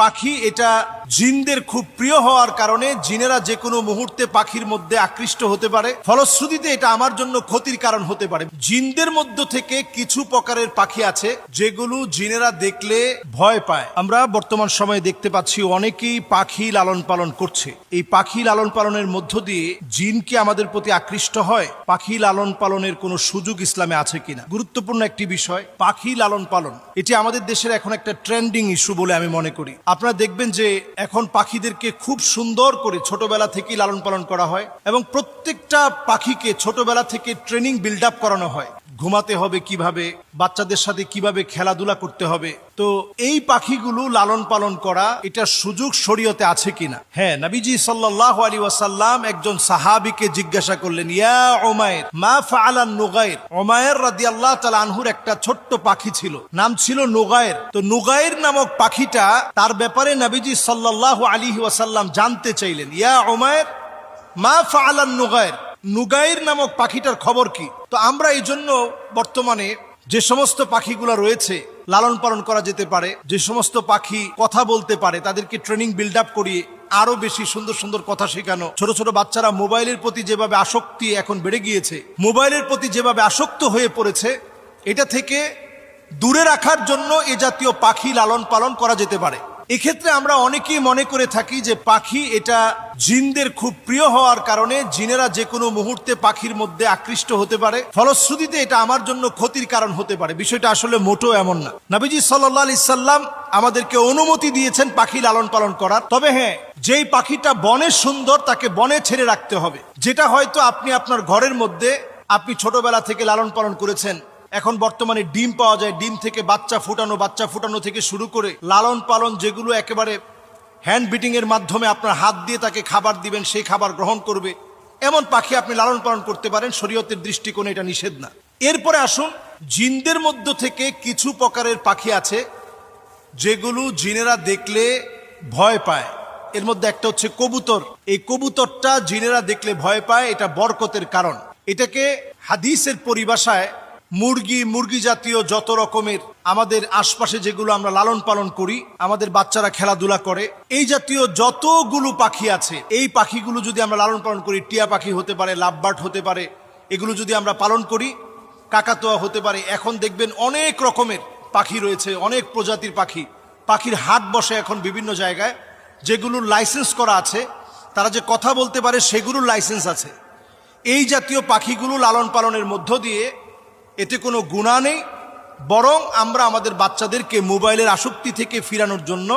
পাখি এটা জিনদের খুব প্রিয় হওয়ার কারণে জিনেরা যে কোনো মুহূর্তে পাখির মধ্যে আকৃষ্ট হতে পারে। ফলশ্রুতিতে এটা আমার জন্য ক্ষতির কারণ হতে পারে। জিনদের মধ্য থেকে কিছু প্রকারের পাখি আছে যেগুলো জিনেরা দেখলে ভয় পায়। আমরা বর্তমান সময়ে দেখতে পাচ্ছি অনেকেই পাখি লালন পালন করছে। এই পাখি লালন পালনের মধ্য দিয়ে জিন কি আমাদের প্রতি আকৃষ্ট হয়? পাখি লালন পালনের কোনো সুযোগ ইসলামে আছে কিনা? গুরুত্বপূর্ণ একটি বিষয়, পাখি লালন পালন। এটি আমাদের দেশের এখন একটা ট্রেন্ডিং ইস্যু বলে আমি মনে করি। আপনারা দেখবেন যে এখন পাখিদেরকে খুব সুন্দর করে ছোটবেলা থেকেই লালন পালন করা হয় এবং প্রত্যেকটা পাখিকে ছোটবেলা থেকে ট্রেনিং বিল্ড আপ করানো হয়। ঘুমাতে হবে কীভাবে, বাচ্চাদের সাথে কীভাবে খেলাধুলা করতে হবে। তো এই পাখিগুলো লালন পালন করা, এটা সুযোগ শরীয়তে আছে কিনা? হ্যাঁ নবীজি সাল্লাহ আলী ওয়াসাল্লাম একজন সাহাবিকে জিজ্ঞাসা করলেন, ইয়া ওমায়ের মা ফাআলান নুগায়ের ওমায়ের রাদি আল্লাহ তালা আনহুর একটা ছোট্ট পাখি ছিল, নাম ছিল নুগায়ের তো নুগায়ের নামক পাখিটা, তার ব্যাপারে নবীজি সাল্লাহ আলী ওয়াসাল্লাম জানতে চাইলেন, ইয়া ওমায়ের মা ফাআলান নুগায়ের নুগাইর নামক পাখিটার খবর কি? তো আমরা এই জন্য বর্তমানে যে সমস্ত পাখিগুলো রয়েছে, লালন পালন করা যেতে পারে, যে সমস্ত পাখি কথা বলতে পারে, তাদেরকে ট্রেনিং বিল্ড আপ করিয়ে আরও বেশি সুন্দর সুন্দর কথা শেখানো। ছোট ছোট বাচ্চারা মোবাইলের প্রতি যেভাবে আসক্তি এখন বেড়ে গিয়েছে, মোবাইলের প্রতি যেভাবে আসক্ত হয়ে পড়েছে, এটা থেকে দূরে রাখার জন্য এ জাতীয় পাখি লালন পালন করা যেতে পারে। এক্ষেত্রে আমরা অনেকেই মনে করে থাকি যে পাখি এটা জিনদের খুব প্রিয় হওয়ার কারণে জিনেরা যে কোনো মুহূর্তে পাখির মধ্যে আকৃষ্ট হতে পারে। ফলশ্রুতিতে এটা আমার জন্য ক্ষতির কারণ হতে পারে। বিষয়টা আসলে মোটো এমন না। নাবিজি সাল্লাহ আলি সাল্লাম আমাদেরকে অনুমতি দিয়েছেন পাখি লালন পালন করার। তবে হ্যাঁ যেই পাখিটা বনে সুন্দর তাকে বনে ছেড়ে রাখতে হবে। যেটা হয়তো আপনি আপনার ঘরের মধ্যে আপনি ছোটবেলা থেকে লালন পালন করেছেন। এখন বর্তমানে ডিম পাওয়া যায়, ডিম থেকে বাচ্চা ফুটানো বাচ্চা ফুটানো থেকে শুরু করে লালন পালন যেগুলো একেবারে হ্যান্ড বিটিংয়ের মাধ্যমে আপনার হাত দিয়ে তাকে খাবার দিবেন, সেই খাবার গ্রহণ করবে। এমন পাখি আপনি লালন পালন করতে পারেন, শরীয়তের দৃষ্টিকোণে এটা নিষেধ না। এরপরে আসুন, জিনদের মধ্য থেকে কিছু প্রকারের পাখি আছে যেগুলো জিনেরা দেখলে ভয় পায়। এর মধ্যে একটা হচ্ছে কবুতর। এই কবুতরটা জিনেরা দেখলে ভয় পায়, এটা বরকতের কারণ। এটাকে হাদিসের পরিভাষায় মুরগি মুরগি জাতীয় যত রকমের আমাদের আশপাশে যেগুলো আমরা লালন পালন করি, আমাদের বাচ্চারা খেলাধুলা করে, এই জাতীয় যতগুলো পাখি আছে, এই পাখিগুলো যদি আমরা লালন পালন করি, টিয়া পাখি হতে পারে, লাভবার্ড হতে পারে, এগুলো যদি আমরা পালন করি, কাকাতোয়া হতে পারে, এখন দেখবেন অনেক রকমের পাখি রয়েছে, অনেক প্রজাতির পাখি। পাখির হাট বসে এখন বিভিন্ন জায়গায় যেগুলোর লাইসেন্স করা আছে, তারা যে কথা বলতে পারে, সেগুলোর লাইসেন্স আছে। এই জাতীয় পাখিগুলো লালন পালনের মধ্য দিয়ে এতে কোনো গুণা নেই বরং আমরা আমাদের বাচ্চাদেরকে মোবাইলের আসক্তি থেকে ফিরানোর জন্য